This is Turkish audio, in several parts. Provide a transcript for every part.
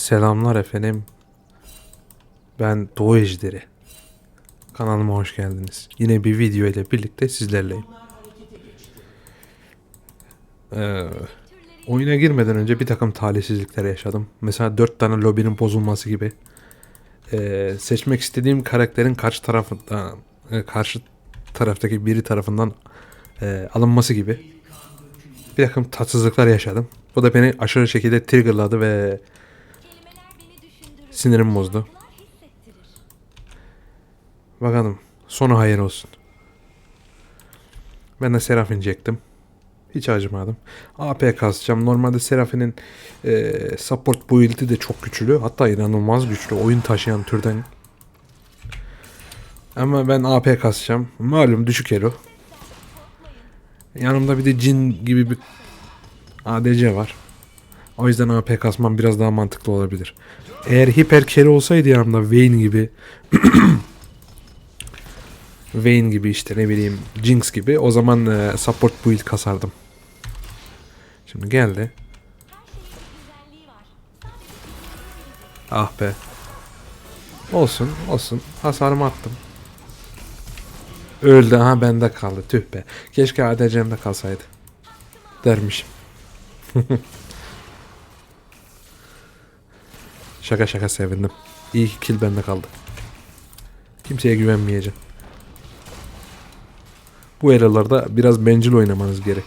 Selamlar efendim. Ben Doğu Ejderi. Kanalıma hoş geldiniz. Yine bir video ile birlikte sizlerleyim. Ee, oyuna girmeden önce bir takım talihsizlikler yaşadım. Mesela 4 tane lobinin bozulması gibi. Ee, seçmek istediğim karakterin karşı tarafından e, karşı taraftaki biri tarafından e, alınması gibi. Bir takım tatsızlıklar yaşadım. Bu da beni aşırı şekilde triggerladı ve Sinirim bozdu. Bakalım. Sonu hayır olsun. Ben de Seraf inecektim. Hiç acımadım. AP kasacağım. Normalde Seraph'in e, support build'i de çok güçlü. Hatta inanılmaz güçlü. Oyun taşıyan türden. Ama ben AP kasacağım. Malum düşük elo. Yanımda bir de Jin gibi bir ADC var. O yüzden AP kasmam biraz daha mantıklı olabilir. Eğer hiper carry olsaydı yanımda Vayne gibi Vayne gibi işte ne bileyim Jinx gibi o zaman e, support build kasardım. Şimdi geldi. Ah be. Olsun olsun hasarımı attım. Öldü ha bende kaldı tüh be. Keşke ADC'mde kalsaydı. Dermişim. Şaka şaka sevindim. İyi ki kill bende kaldı. Kimseye güvenmeyeceğim. Bu eralarda biraz bencil oynamanız gerek.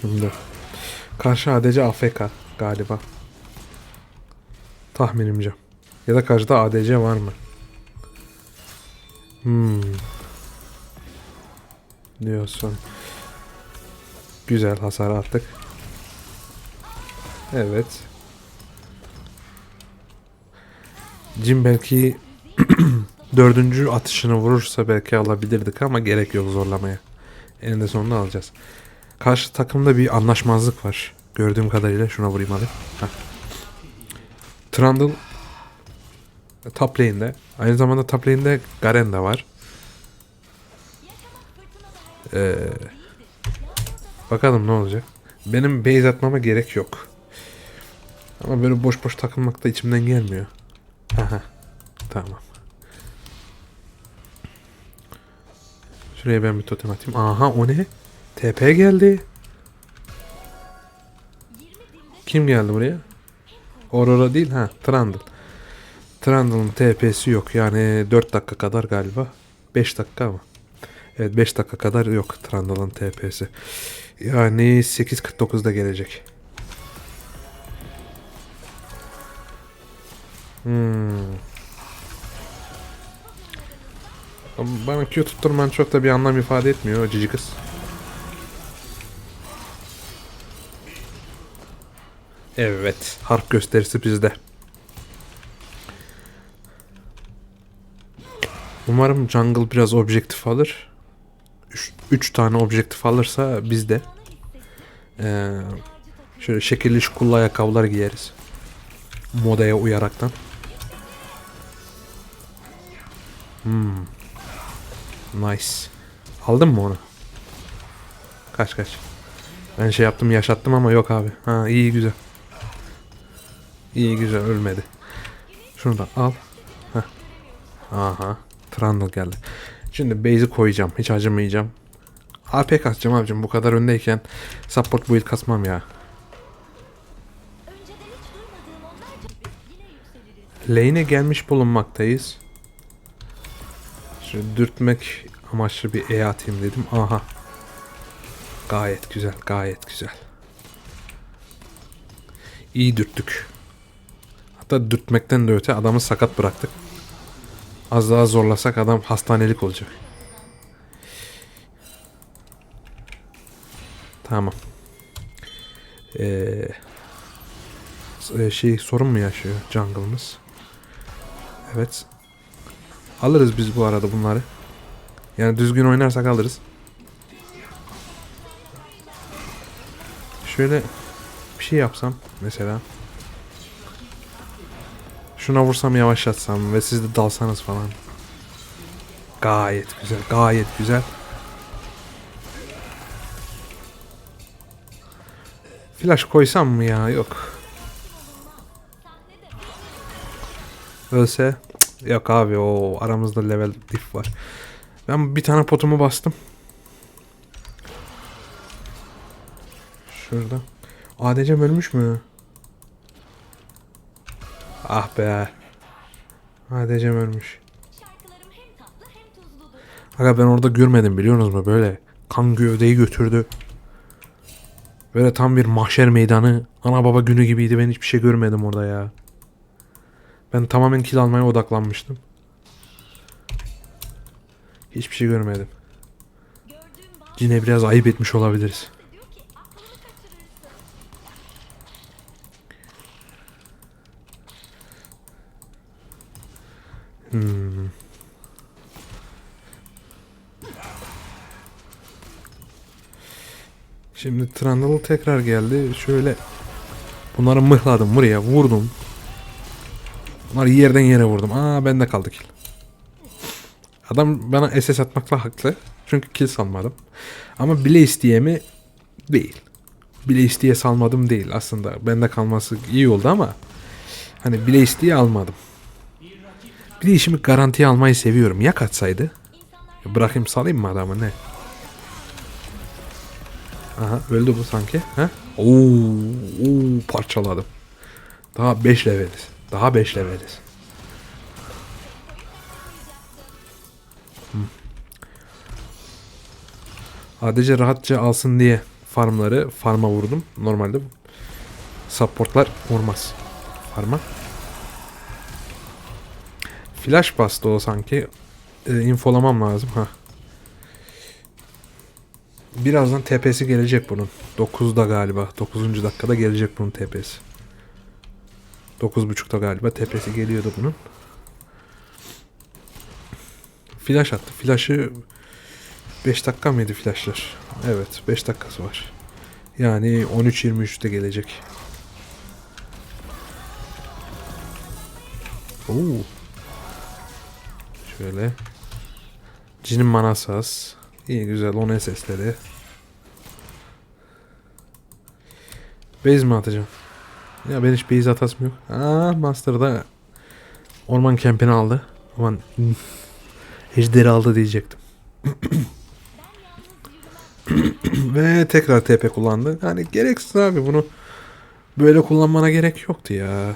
Şimdi karşı ADC AFK galiba. Tahminimce. Ya da karşıda ADC var mı? Hmm. Diyorsun. Güzel hasar attık. Evet. Jim belki dördüncü atışını vurursa belki alabilirdik ama gerek yok zorlamaya. Eninde sonunda alacağız. Karşı takımda bir anlaşmazlık var. Gördüğüm kadarıyla şuna vurayım hadi. Heh. Trundle top lane'de. Aynı zamanda top lane'de Garen de var. Eee Bakalım ne olacak. Benim base atmama gerek yok. Ama böyle boş boş takılmak da içimden gelmiyor. Aha. Tamam. Şuraya ben bir totem atayım. Aha o ne? TP geldi. Kim geldi buraya? Aurora değil ha Trundle. Trundle'ın TP'si yok yani 4 dakika kadar galiba. 5 dakika mı? Evet 5 dakika kadar yok Trundle'ın TP'si. Yani 8.49'da gelecek. Hmm. Bana Q tutturman çok da bir anlam ifade etmiyor cici kız. Evet. Harp gösterisi bizde. Umarım jungle biraz objektif alır. 3 tane objektif alırsa bizde. Ee, şöyle şekilli şukullu ayakkabılar giyeriz. Modaya uyaraktan. Hmm. Nice. Aldın mı onu? Kaç kaç. Ben şey yaptım yaşattım ama yok abi. Ha iyi güzel. İyi güzel ölmedi. Şunu da al. Heh. Aha. Trundle geldi. Şimdi base'i koyacağım. Hiç acımayacağım. AP kasacağım abicim. Bu kadar öndeyken support build kasmam ya. Lane'e gelmiş bulunmaktayız. Şöyle dürtmek amaçlı bir E atayım dedim. Aha. Gayet güzel, gayet güzel. İyi dürttük. Hatta dürtmekten de öte adamı sakat bıraktık. Az daha zorlasak adam hastanelik olacak. Tamam. Ee, şey sorun mu yaşıyor jungle'ımız? Evet. Alırız biz bu arada bunları. Yani düzgün oynarsak alırız. Şöyle bir şey yapsam mesela. Şuna vursam yavaşlatsam ve siz de dalsanız falan. Gayet güzel, gayet güzel. Flash koysam mı ya? Yok. Ölse yok abi o aramızda level diff var. Ben bir tane potumu bastım. Şurada. ADC'm ölmüş mü? Ah be. ADC'm ölmüş. Aga ben orada görmedim biliyorsunuz mu böyle kan gövdeyi götürdü. Böyle tam bir mahşer meydanı ana baba günü gibiydi ben hiçbir şey görmedim orada ya. Ben tamamen kill almaya odaklanmıştım. Hiçbir şey görmedim. Yine biraz ayıp etmiş olabiliriz. Hmm. Şimdi Trundle tekrar geldi. Şöyle bunları mıhladım buraya vurdum. Bunları yerden yere vurdum. Aa bende kaldı kill. Adam bana SS atmakla haklı. Çünkü kill salmadım. Bir bile isteye mi? Değil. Bile isteye salmadım değil aslında. Bende kalması iyi oldu ama hani bile isteye almadım. Bir de işimi garantiye almayı seviyorum. Ya kaçsaydı? Ya bırakayım salayım mı adamı ne? Aha öldü bu sanki. Ha? Oo, oo parçaladım. Daha 5 leveliz. Daha 5 leveliz. Hmm. Rahatça alsın diye farmları farma vurdum. Normalde supportlar vurmaz. Farma. Flash bastı o sanki. E, infolamam lazım. ha. Birazdan TP'si gelecek bunun. 9'da galiba. 9. dakikada gelecek bunun TP'si. 9.30'da galiba TP'si geliyordu bunun. Flash attı. Flash'ı 5 dakika mıydı flashlar? Evet 5 dakikası var. Yani 13.23'te gelecek. Oo. Şöyle. Cinin manası. İyi güzel onu SS'leri. Base mi atacağım? Ya ben hiç base atasım yok. Aa Master'da orman kempini aldı. Aman ejderi aldı diyecektim. Ve tekrar TP kullandı. Yani gereksiz abi bunu böyle kullanmana gerek yoktu ya.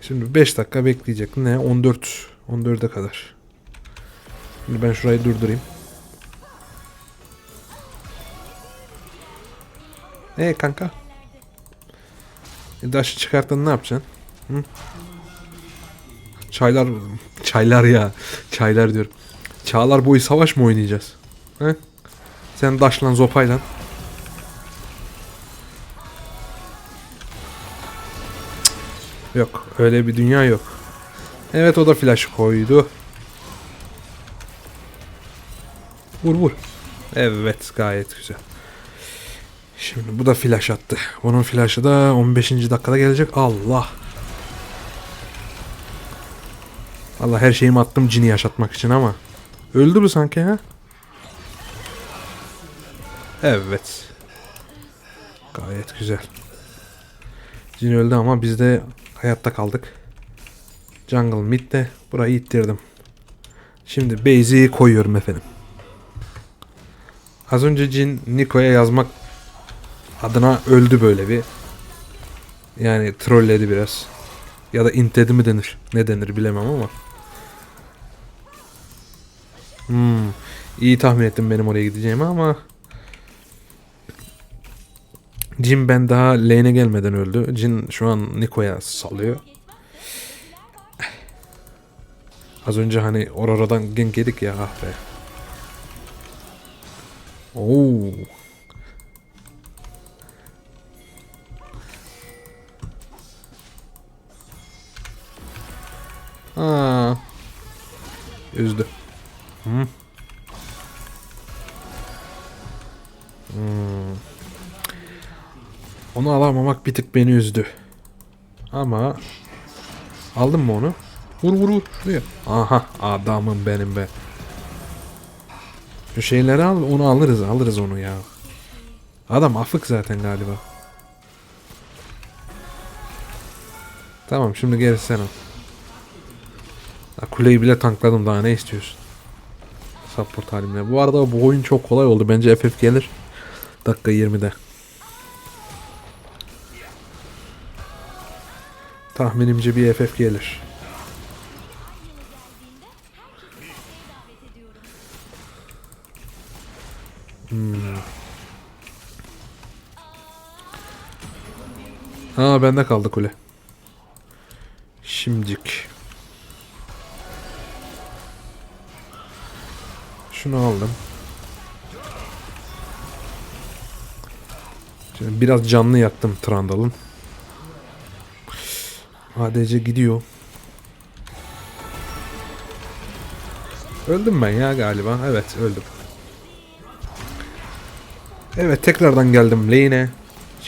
Şimdi 5 dakika bekleyecek. Ne? 14 14'e kadar. Şimdi ben şurayı durdurayım. E kanka. E, Daşı çıkarttın ne yapacaksın? Hı? Çaylar çaylar ya. Çaylar diyorum. Çağlar boyu savaş mı oynayacağız? He? Sen daşlan zopayla. Yok öyle bir dünya yok. Evet o da flash koydu. Vur vur. Evet gayet güzel. Şimdi bu da flash attı. Bunun flash'ı da 15. dakikada gelecek. Allah. Allah her şeyimi attım cini yaşatmak için ama. Öldü bu sanki ha? Evet. Gayet güzel. Cin öldü ama biz de hayatta kaldık. Jungle mid'de burayı ittirdim. Şimdi base'i koyuyorum efendim. Az önce Jin Niko'ya yazmak adına öldü böyle bir. Yani trolledi biraz. Ya da intledi mi denir. Ne denir bilemem ama. Hmm. İyi tahmin ettim benim oraya gideceğimi ama Jin ben daha lane'e gelmeden öldü. Jin şu an Niko'ya salıyor. Az önce hani oradan gank yedik ya ah be. Oo. Aa. Üzdü. Hı. Hmm. Onu alamamak bir tık beni üzdü. Ama aldın mı onu? Vur vur vur şuraya. Aha adamım benim be. Şu şeyleri al onu alırız alırız onu ya. Adam afık zaten galiba. Tamam şimdi gerisi sen al. Kuleyi bile tankladım daha ne istiyorsun? Support halimle. Bu arada bu oyun çok kolay oldu. Bence FF gelir. Dakika 20'de. Tahminimce bir FF gelir. ediyorum. Ha bende kaldı kule. Şimdicik. Şunu aldım. Biraz canlı yaktım Trandal'ın. ADC gidiyor. Öldüm ben ya galiba. Evet öldüm. Evet tekrardan geldim lane'e.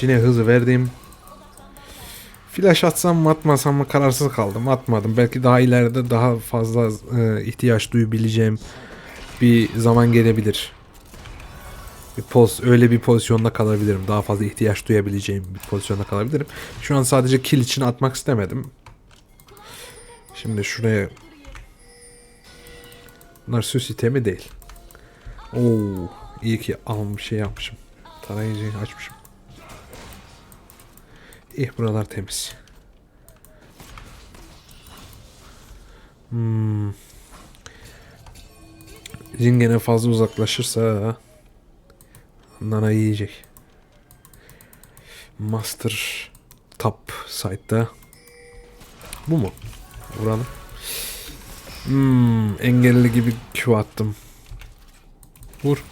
Yine hızı verdim. Flash atsam mı atmasam mı kararsız kaldım. Atmadım. Belki daha ileride daha fazla e, ihtiyaç duyabileceğim bir zaman gelebilir. Bir poz, öyle bir pozisyonda kalabilirim. Daha fazla ihtiyaç duyabileceğim bir pozisyonda kalabilirim. Şu an sadece kill için atmak istemedim. Şimdi şuraya Bunlar süs itemi değil. Oo, iyi ki almış şey yapmışım. Tarayıcıyı açmışım. İyi buralar temiz. Hmm. Jin gene fazla uzaklaşırsa Nana yiyecek. Master top site'da. Bu mu? Vuralım. Hmm, engelli gibi Q attım. Vur.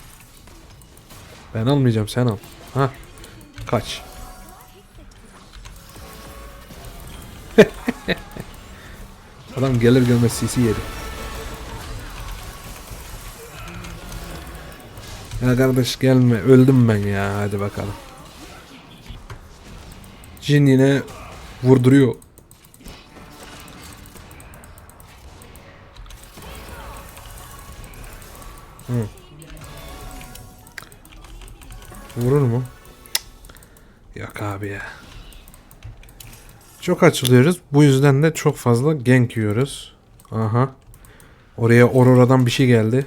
Ben almayacağım sen al. Ha. Kaç. Adam gelir gelmez CC yedi. Ya kardeş gelme öldüm ben ya hadi bakalım. Jin yine vurduruyor. Hı. Vurur mu? Yok abi ya. Çok açılıyoruz. Bu yüzden de çok fazla gank yiyoruz. Aha. Oraya Aurora'dan bir şey geldi.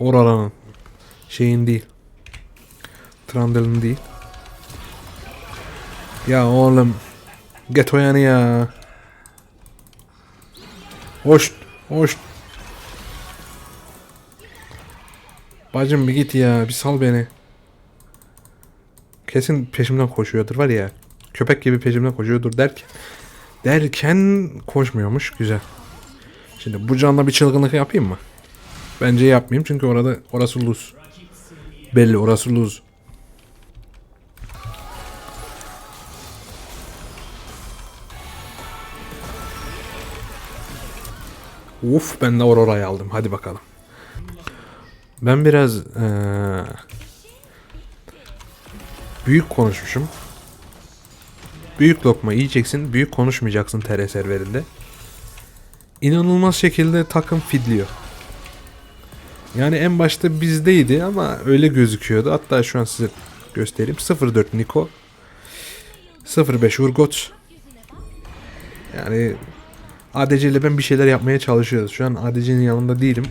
Aurora'nın şeyin değil. Trundle'ın değil. Ya oğlum. Get o yanı ya. Hoş. Hoş. Bacım bir git ya. Bir sal beni. Kesin peşimden koşuyordur var ya. Köpek gibi peşimden koşuyordur derken. Derken koşmuyormuş. Güzel. Şimdi bu canla bir çılgınlık yapayım mı? Bence yapmayayım çünkü orada orası lose. Belli orası lose. Uf ben de Aurora'yı aldım. Hadi bakalım. Ben biraz eee, büyük konuşmuşum. Büyük lokma yiyeceksin, büyük konuşmayacaksın TR serverinde. İnanılmaz şekilde takım fidliyor. Yani en başta bizdeydi ama öyle gözüküyordu. Hatta şu an size göstereyim. 04 Niko. 05 Urgot. Yani ADC ile ben bir şeyler yapmaya çalışıyoruz. Şu an ADC'nin yanında değilim.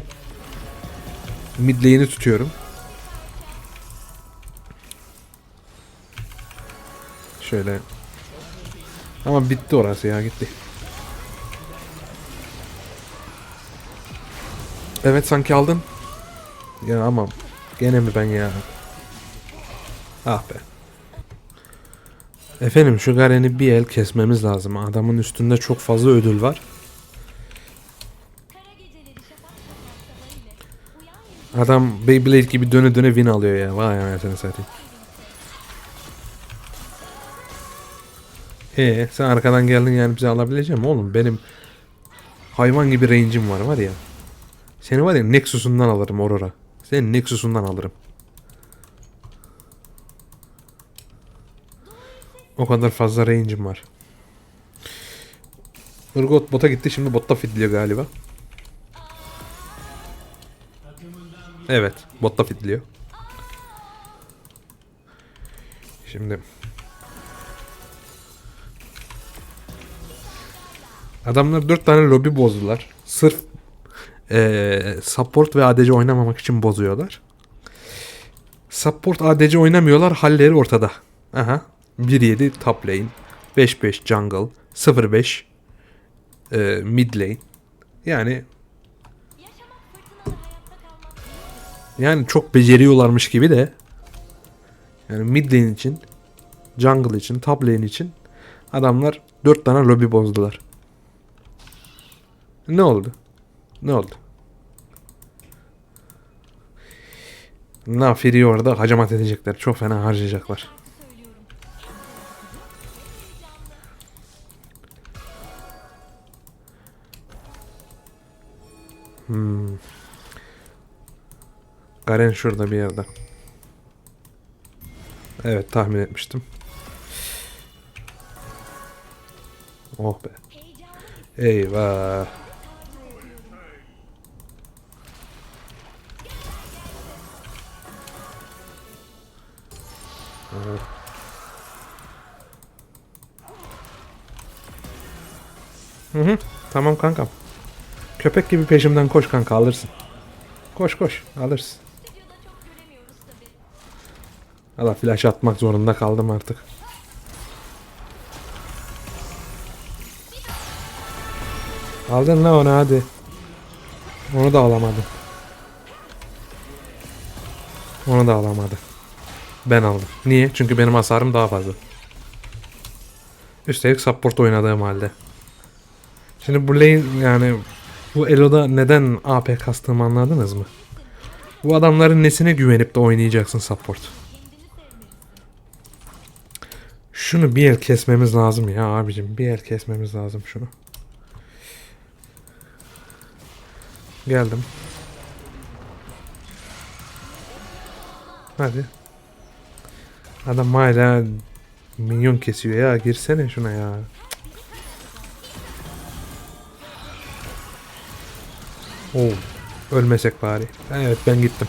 Mid lane'i tutuyorum. Şöyle. Ama bitti orası ya gitti. Evet sanki aldın. Ya ama gene mi ben ya? Ah be. Efendim şu Garen'i bir el kesmemiz lazım. Adamın üstünde çok fazla ödül var. Adam Beyblade gibi döne döne win alıyor ya. Vay anasını satayım. Ee sen arkadan geldin yani bizi alabilecek misin oğlum? Benim hayvan gibi range'im var var ya. Seni var ya Nexus'undan alırım Aurora. Seni Nexus'undan alırım. O kadar fazla range'im var. Urgot bota gitti şimdi botta fitliyor galiba. Evet. Botta fitliyor. Şimdi Adamlar 4 tane lobi bozdular. Sırf eee, support ve ADC oynamamak için bozuyorlar. Support ADC oynamıyorlar. Halleri ortada. Aha. 1-7 top lane. 5-5 jungle. 0-5 eee, mid lane. Yani yani çok beceriyorlarmış gibi de yani mid lane için jungle için top lane için adamlar 4 tane lobi bozdular. Ne oldu? Ne oldu? Nafiri orada hacamat edecekler. Çok fena harcayacaklar. Söylüyorum. Garen şurada bir yerde. Evet tahmin etmiştim. Oh be. Eyvah. Hı hı. Tamam kankam. Köpek gibi peşimden koş kanka alırsın. Koş koş alırsın. Allah flash atmak zorunda kaldım artık. Aldın la onu hadi. Onu da alamadı. Onu da alamadı. Ben aldım. Niye? Çünkü benim hasarım daha fazla. Üstelik support oynadığım halde. Şimdi bu lane yani bu Elo'da neden AP kastığımı anladınız mı? Bu adamların nesine güvenip de oynayacaksın support? Şunu bir el kesmemiz lazım ya abicim. Bir el kesmemiz lazım şunu. Geldim. Hadi. Adam hala minyon kesiyor ya. Girsene şuna ya. Oo. Ölmesek bari. Evet ben gittim.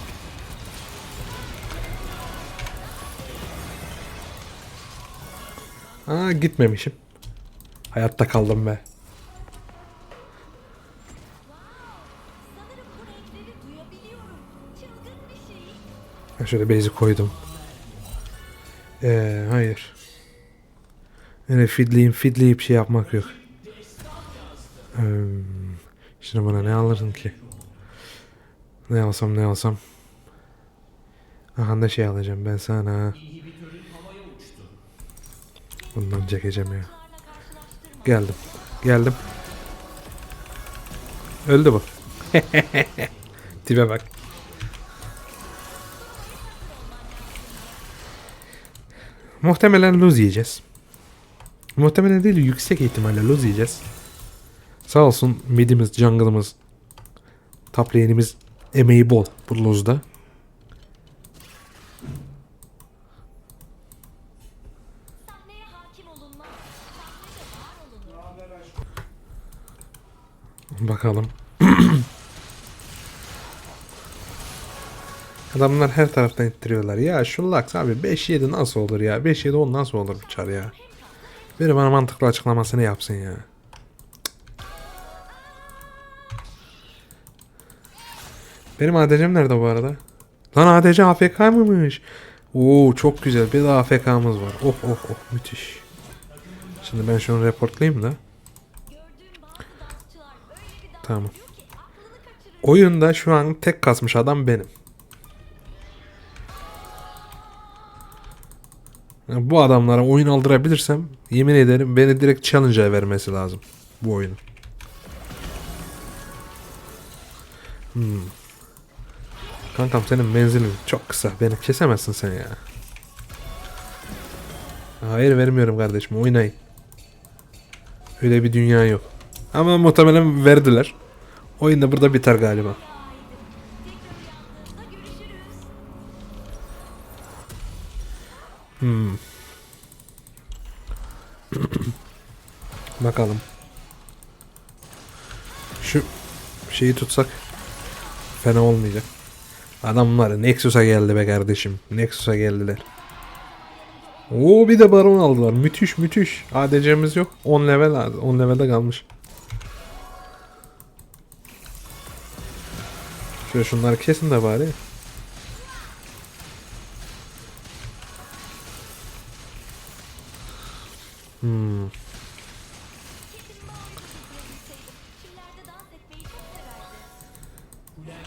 Aa gitmemişim. Hayatta kaldım be. Ben şöyle bezi koydum. Ee, hayır. Öyle fidleyip fidleyip şey yapmak yok. Ee, şimdi buna ne alırdın ki? Ne alsam ne alsam. Aha da şey alacağım ben sana. Bundan çekeceğim ya. Geldim. Geldim. Öldü bu. Tipe bak. Muhtemelen lose yiyeceğiz. Muhtemelen değil yüksek ihtimalle lose yiyeceğiz. Sağ olsun midimiz, jungle'ımız, top lane'imiz emeği bol bu olunur. Bakalım. Adamlar her taraftan ittiriyorlar. Ya şu Lux abi 5-7 nasıl olur ya? 5-7 10 nasıl olur bu çar ya? Biri bana mantıklı açıklamasını yapsın ya. Benim ADC'm nerede bu arada? Lan ADC AFK mıymış? Oo çok güzel. Bir de AFK'mız var. Oh oh oh müthiş. Şimdi ben şunu reportlayayım da. Tamam. Oyunda şu an tek kasmış adam benim. Ya Bu adamlara oyun aldırabilirsem yemin ederim beni direkt challenge'a vermesi lazım bu oyunu. Hmm. Kankam senin menzilin çok kısa. Beni kesemezsin sen ya. Hayır vermiyorum kardeşim oynayın. Öyle bir dünya yok. Ama muhtemelen verdiler. Oyun da burada biter galiba. Hmm. Bakalım. Şu şeyi tutsak fena olmayacak. Adamlar Nexus'a geldi be kardeşim. Nexus'a geldiler. Oo bir de baron aldılar. Müthiş müthiş. ADC'miz yok. 10 level 10 levelde kalmış. Şöyle şunları kesin de bari.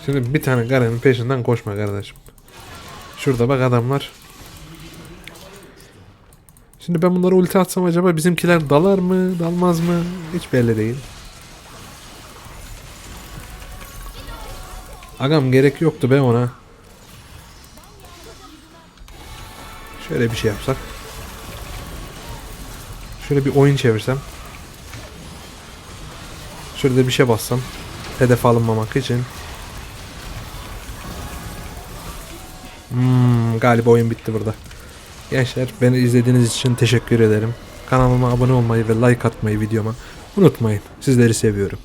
Şimdi bir tane Garen'in peşinden koşma kardeşim. Şurada bak adamlar. Şimdi ben bunlara ulti atsam acaba bizimkiler dalar mı, dalmaz mı? Hiç belli değil. Agam gerek yoktu be ona. Şöyle bir şey yapsak. Şöyle bir oyun çevirsem. De bir şey bassam. Hedef alınmamak için. Galiba oyun bitti burada. Gençler beni izlediğiniz için teşekkür ederim. Kanalıma abone olmayı ve like atmayı videoma unutmayın. Sizleri seviyorum.